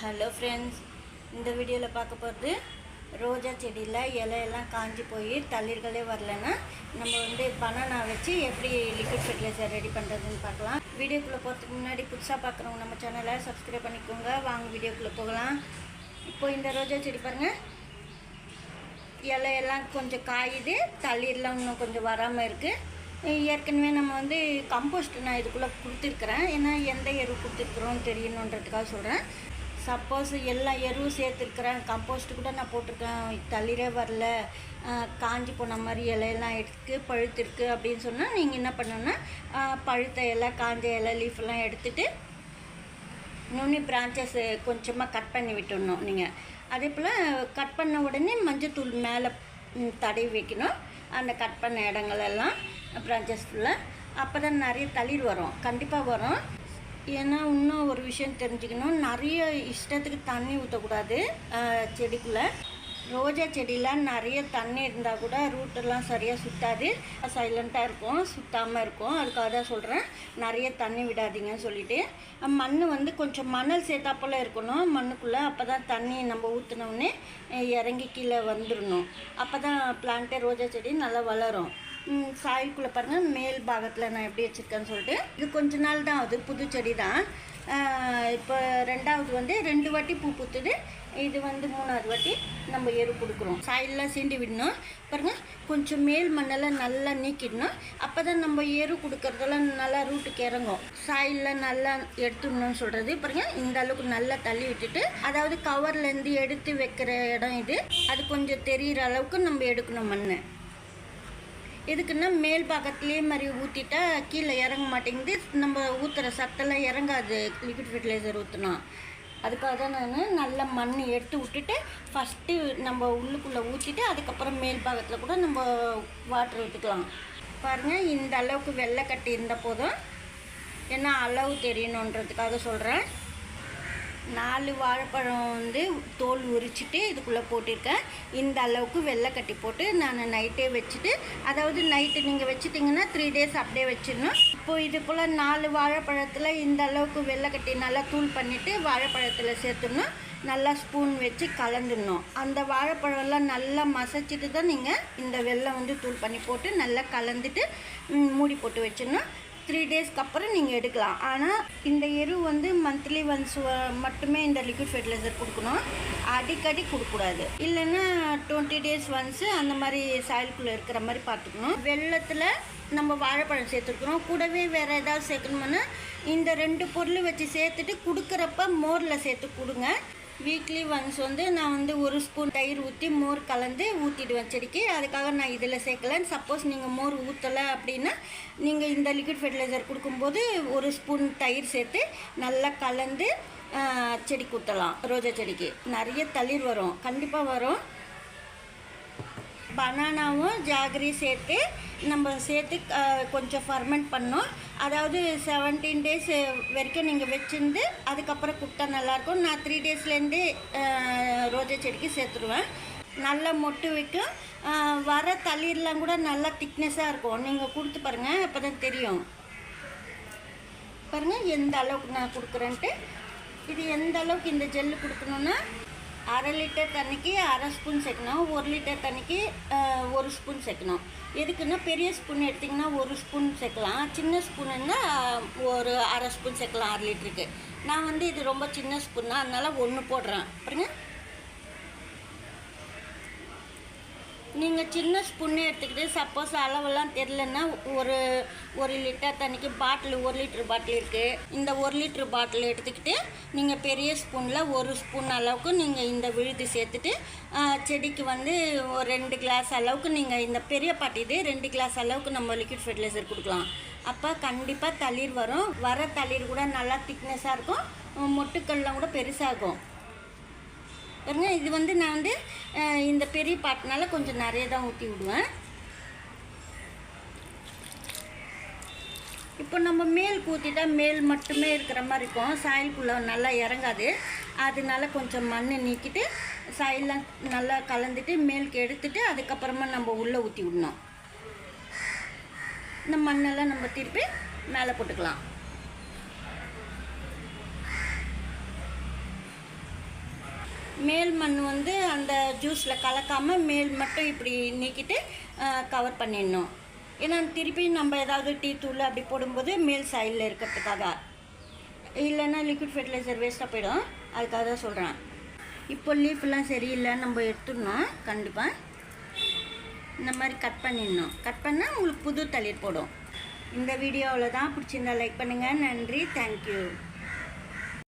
Hello friends இந்த வீடியோவில் பார்க்க போகிறது ரோஜா செடியில் இலையெல்லாம் காஞ்சி போய் தளிர்களே வரலன்னா நம்ம வந்து பனானா வச்சு எப்படி லிக்விட் ஃபெர்டிலைசர் ரெடி பண்ணுறதுன்னு பார்க்கலாம். வீடியோக்குள்ளே போகிறதுக்கு முன்னாடி புதுசாக பார்க்குறவங்க நம்ம சேனலை சப்ஸ்கிரைப் பண்ணிக்கோங்க. வாங்க வீடியோக்குள்ளே போகலாம். இப்போ இந்த ரோஜா செடி பாருங்கள் இலையெல்லாம் கொஞ்சம் காயுது. தளிர்லாம் இன்னும் கொஞ்சம் வராமல் இருக்குது ஏற்கனவே நம்ம வந்து கம்போஸ்ட் நான் இதுக்குள்ளே கொடுத்துருக்குறேன். ஏன்னா எந்த எரு கொடுத்துருக்குறோன்னு தெரியணுன்றதுக்காக சொல்கிறேன் சப்போஸ் எல்லா எருவும் சேர்த்துருக்குறேன். கம்போஸ்ட் கூட நான் போட்டிருக்கேன். தளிரே வரல. காஞ்சி போன மாதிரி இலையெல்லாம் எடுத்து பழுத்திருக்கு அப்படின்னு சொன்னால் நீங்கள் என்ன பண்ணணும்னா பழுத்த இலை காஞ்ச இலை லீஃப்லாம் எடுத்துட்டு நுனி பிரான்ச்சஸ் கொஞ்சமாக கட் பண்ணி விட்டுடணும் நீங்கள் அதே போல் கட் பண்ண உடனே மஞ்சத்தூள் மேலே தடவி வைக்கணும். அந்த கட் பண்ண இடங்களெல்லாம் பிரான்ச்சஸ் ஃபுல்லாக அப்போ தான் நிறைய தளிர் வரும். கண்டிப்பாக வரும். ஏன்னா இன்னும் ஒரு விஷயம் தெரிஞ்சுக்கணும். நிறைய இஷ்டத்துக்கு தண்ணி ஊற்றக்கூடாது செடிக்குள்ளே. ரோஜா செடியெலாம் நிறைய தண்ணி இருந்தால் கூட ரூட்டெல்லாம் சரியாக சுற்றாது சைலண்ட்டாக இருக்கும் சுத்தாமல் இருக்கும். அதுக்காக தான் சொல்கிறேன் நிறைய தண்ணி விடாதீங்கன்னு சொல்லிட்டு. மண் வந்து கொஞ்சம் மணல் சேர்த்தாப்போல் இருக்கணும். மண்ணுக்குள்ளே அப்போ தான் தண்ணி நம்ம ஊற்றினோடனே இறங்கி கீழே வந்துடணும் அப்போ தான் பிளான்ட்டு ரோஜா செடி நல்லா வளரும். சாயில்குள்ளே பாருங்கள் மேல் பாகத்தில் நான் எப்படி வச்சுருக்கேன்னு சொல்லிட்டு. இது கொஞ்ச நாள் தான் ஆகுது. புது செடி தான். இப்போ ரெண்டாவது வந்து ரெண்டு வாட்டி பூ பூத்துது. இது வந்து மூணாவது வாட்டி நம்ம எரு கொடுக்குறோம். சாயிலெலாம் சீண்டி விடணும். பாருங்க. கொஞ்சம் மேல் மண்ணெல்லாம் நல்லா நீக்கிடணும். அப்போ தான் நம்ம எரு கொடுக்குறதெல்லாம் நல்லா ரூட்டுக்கு இறங்கும். சாயிலெலாம் நல்லா எடுத்துடணும்னு சொல்கிறது பாருங்க. இந்த அளவுக்கு நல்லா தள்ளி விட்டுட்டு அதாவது கவர்லேருந்து எடுத்து வைக்கிற இடம் இது. அது கொஞ்சம் தெரிகிற அளவுக்கு நம்ம எடுக்கணும் மண்ணை. எதுக்குன்னா மேல் பாகத்துலேயே மாதிரி ஊற்றிட்டா கீழே இறங்க மாட்டேங்குது. நம்ம ஊற்றுற சத்தெல்லாம் இறங்காது. லிக்விட் ஃபெர்டிலைசர் ஊற்றினா அதுக்காக தான் நான் நல்ல மண் எடுத்து விட்டுட்டு ஃபஸ்ட்டு நம்ம உள்ளுக்குள்ளே ஊற்றிட்டு அதுக்கப்புறம் மேல் பாகத்தில் கூட நம்ம வாட்டர் ஊற்றிக்கலாம் பாருங்கள் இந்த அளவுக்கு வெள்ளை கட்டி இருந்த போதும் ஏன்னா அளவு தெரியணுன்றதுக்காக சொல்கிறேன் நாலு வாழைப்பழம் வந்து தோல் உரிச்சிட்டு இதுக்குள்ளே போட்டிருக்கேன். இந்த அளவுக்கு வெள்ளை கட்டி போட்டு நான் நைட்டே வச்சுட்டு அதாவது நைட்டு நீங்கள் வச்சுட்டிங்கன்னா த்ரீ டேஸ் அப்படியே வச்சிடணும். இப்போது இது போல் நாலு வாழைப்பழத்தில் இந்த அளவுக்கு வெள்ளை கட்டி நல்லா தூள் பண்ணிவிட்டு வாழைப்பழத்தில் சேர்த்துடணும். நல்லா ஸ்பூன் வச்சு கலந்துடணும். அந்த வாழைப்பழம்லாம் நல்லா மசச்சிட்டு தான் நீங்கள் இந்த வெள்ளம் வந்து தூள் பண்ணி போட்டு நல்லா கலந்துட்டு மூடி போட்டு வச்சிடணும். த்ரீ டேஸ்க்கு அப்புறம் நீங்கள் எடுக்கலாம். ஆனால் இந்த எரு வந்து மந்த்லி ஒன்ஸ் மட்டுமே இந்த லிக்விட் ஃபெர்டிலைசர் கொடுக்கணும். அடிக்கடி கொடுக்கக்கூடாது. இல்லைன்னா டுவெண்ட்டி டேஸ் ஒன்ஸு அந்த மாதிரி சாயலுக்குள்ளே இருக்கிற மாதிரி பார்த்துக்கணும். வெள்ளத்தில் நம்ம வாழைப்பழம் சேர்த்துருக்குறோம். கூடவே வேறு ஏதாவது சேர்க்கணுமுன்னா இந்த ரெண்டு பொருள் வச்சு சேர்த்துட்டு கொடுக்குறப்ப மோரில் சேர்த்து கொடுங்க. வீக்லி ஒன்ஸ் வந்து நான் வந்து ஒரு ஸ்பூன் தயிர் ஊற்றி மோர் கலந்து ஊற்றிடுவேன் செடிக்கு அதுக்காக நான் இதில் சேர்க்கலன்னு சப்போஸ் நீங்கள் மோர் ஊற்றலை அப்படின்னா நீங்கள் இந்த லிக்விட் ஃபெர்டிலைசர் கொடுக்கும்போது ஒரு ஸ்பூன் தயிர் சேர்த்து நல்லா கலந்து செடிக்கு ஊற்றலாம் ரோஜா செடிக்கு. நிறைய தளிர் வரும். கண்டிப்பாக வரும். பனானாவும் ஜாகரி சேர்த்து நம்ம சேர்த்து கொஞ்சம் ஃபர்மெண்ட் பண்ணோம். அதாவது செவன்டீன் டேஸ் வரைக்கும் நீங்கள் வச்சுருந்து அதுக்கப்புறம் கொடுத்தா நல்லாயிருக்கும். நான் த்ரீ டேஸ்லேருந்தே ரோஜா செடிக்கு சேர்த்துருவேன். நல்லா மொட்டு வைக்கும். வர தளிர்லாம் கூட நல்லா திக்னஸாக இருக்கும். நீங்கள் கொடுத்து பாருங்கள் அப்போ தான் தெரியும். பாருங்கள் எந்த அளவுக்கு நான் கொடுக்குறேன்ட்டு. இது எந்த அளவுக்கு இந்த ஜெல்லு கொடுக்கணுன்னா அரை லிட்டர் தண்ணிக்கு அரை ஸ்பூன் சேர்க்கணும் ஒரு லிட்டர் தண்ணிக்கு ஒரு ஸ்பூன் சேர்க்கணும். எதுக்குன்னா பெரிய ஸ்பூன் எடுத்திங்கன்னா ஒரு ஸ்பூன் சேர்க்கலாம். சின்ன ஸ்பூனுன்னா ஒரு அரை ஸ்பூன் சேர்க்கலாம் அரை லிட்டருக்கு. நான் வந்து இது ரொம்ப சின்ன ஸ்பூன் தான் அதனால் ஒன்று போடுறேன். அப்புறம் நீங்கள் சின்ன ஸ்பூன்னே எடுத்துக்கிட்டு சப்போஸ் அளவெல்லாம் தெரிலன்னா ஒரு ஒரு லிட்டர் தண்ணிக்கு பாட்டில் ஒரு லிட்டர் பாட்டில் இருக்குது இந்த ஒரு லிட்டர் பாட்டில் எடுத்துக்கிட்டு நீங்கள் பெரிய ஸ்பூனில் ஒரு ஸ்பூன் அளவுக்கு நீங்கள் இந்த விழுது சேர்த்துட்டு செடிக்கு வந்து ஒரு ரெண்டு கிளாஸ் அளவுக்கு நீங்கள் இந்த பெரிய பாட்டி இது ரெண்டு கிளாஸ் அளவுக்கு நம்ம லிக்விட் ஃபெர்டிலைசர் கொடுக்கலாம். அப்போ கண்டிப்பாக தளிர் வரும். வர தளிர் கூட நல்லா திக்னஸாக இருக்கும். மொட்டுக்கள்லாம் கூட பெருசாகும் பாருங்க இது வந்து நான் வந்து இந்த பெரிய பாட்டினால கொஞ்சம் நிறைய தான் ஊற்றி விடுவேன். இப்போ நம்ம மேல் ஊற்றிட்டா மேல் மட்டுமே இருக்கிற மாதிரி இருக்கும். சாயலுக்குள்ளே நல்லா இறங்காது. அதனால கொஞ்சம் மண் நீக்கிட்டு சாயெல்லாம் நல்லா கலந்துட்டு மேலுக்கு எடுத்துட்டு அதுக்கப்புறமா நம்ம உள்ளே ஊற்றி விடணும். இந்த மண்ணெல்லாம் நம்ம திருப்பி மேலே போட்டுக்கலாம். மேல் மண் வந்து அந்த ஜூஸில் கலக்காமல் மேல் மட்டும் இப்படி நீக்கிட்டு கவர் பண்ணிடணும். ஏன்னா திருப்பி நம்ம ஏதாவது டீ தூள் அப்படி போடும்போது மேல் சைடில் இருக்கிறதுக்காக. இல்லைன்னா லிக்விட் ஃபெர்டிலைசர் வேஸ்ட்டாக போயிடும். அதுக்காக தான் சொல்கிறேன் இப்போ லீஃப்லாம் சரியில்லை நம்ம எடுத்துடணும் கண்டிப்பாக இந்த மாதிரி கட் பண்ணிடணும். கட் பண்ணால் உங்களுக்கு புது தளிர் போடும். இந்த வீடியோவில் தான் பிடிச்சிருந்தா லைக் பண்ணுங்கள் நன்றி. தேங்க்யூ